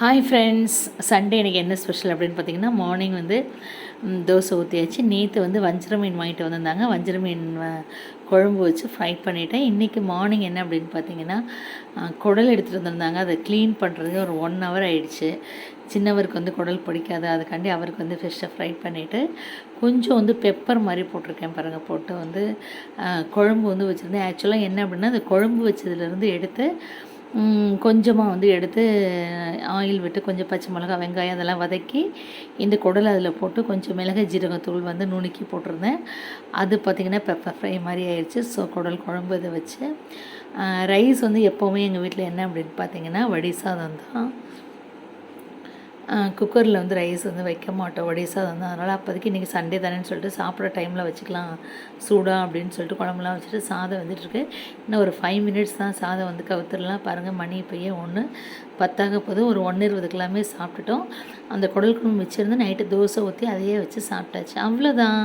Hi friends Sunday எனக்கு என்ன special அப்படின்னு பார்த்தீங்கன்னா மார்னிங் வந்து தோசை ஊற்றியாச்சு நேற்று வந்து வஞ்சர மீன் வாங்கிட்டு வந்திருந்தாங்க. வஞ்சர மீன் குழம்பு வச்சு ஃப்ரை பண்ணிட்டேன். இன்றைக்கி மார்னிங் என்ன அப்படின்னு பார்த்தீங்கன்னா குடல் எடுத்துகிட்டு வந்திருந்தாங்க. அதை க்ளீன் பண்ணுறதுக்கு ஒரு ஒன் ஹவர் ஆயிடுச்சு. சின்னவருக்கு வந்து குடல் பிடிக்காது. அதுக்காண்டி அவருக்கு வந்து ஃபிஷ்ஷை ஃப்ரை பண்ணிவிட்டு கொஞ்சம் வந்து பெப்பர் மாதிரி போட்டிருக்கேன் பாருங்கள் போட்டு வந்து குழம்பு வந்து வச்சுருந்தேன். ஆக்சுவலாக என்ன அப்படின்னா அந்த குழம்பு வச்சதுலேருந்து எடுத்து கொஞ்சமாக வந்து எடுத்து ஆயில் விட்டு கொஞ்சம் பச்சை மிளகா வெங்காயம் அதெல்லாம் வதக்கி இந்த குடலை அதில் போட்டு கொஞ்சம் மிளகாய் ஜீரகத்தூள் வந்து நுணுக்கி போட்டிருந்தேன். அது பார்த்திங்கன்னா பெப்பர் ஃப்ரை மாதிரி ஆயிடுச்சு. ஸோ குடல் குழம்பு இதை வச்சு ரைஸ் வந்து எப்போவுமே எங்கள் வீட்டில் என்ன அப்படின்னு பார்த்தீங்கன்னா வடி சாதம் தான். குக்கரில் வந்து ரைஸ் வந்து வைக்க மாட்டோம். ஒடிசா சாதம் அதனால் அப்போதைக்கு இன்றைக்கி சண்டே தானேன்னு சொல்லிட்டு சாப்பிட்ற டைமில் வச்சுக்கலாம். சூடாக அப்படின்னு சொல்லிட்டு குழம்புலாம் வச்சுட்டு சாதம் வந்துட்டுருக்கு. இன்னும் ஒரு ஃபைவ் மினிட்ஸ் தான் சாதம் வந்து கவுத்துடலாம். பாருங்கள் மணி இப்போயே ஒன்று பத்தாக போது ஒரு ஒன்று இருபதுக்கெல்லாமே சாப்பிட்டுட்டோம். அந்த குடல் குழம்பு வச்சுருந்து நைட்டு தோசை ஊற்றி அதையே வச்சு சாப்பிட்டாச்சு. அவ்வளோதான்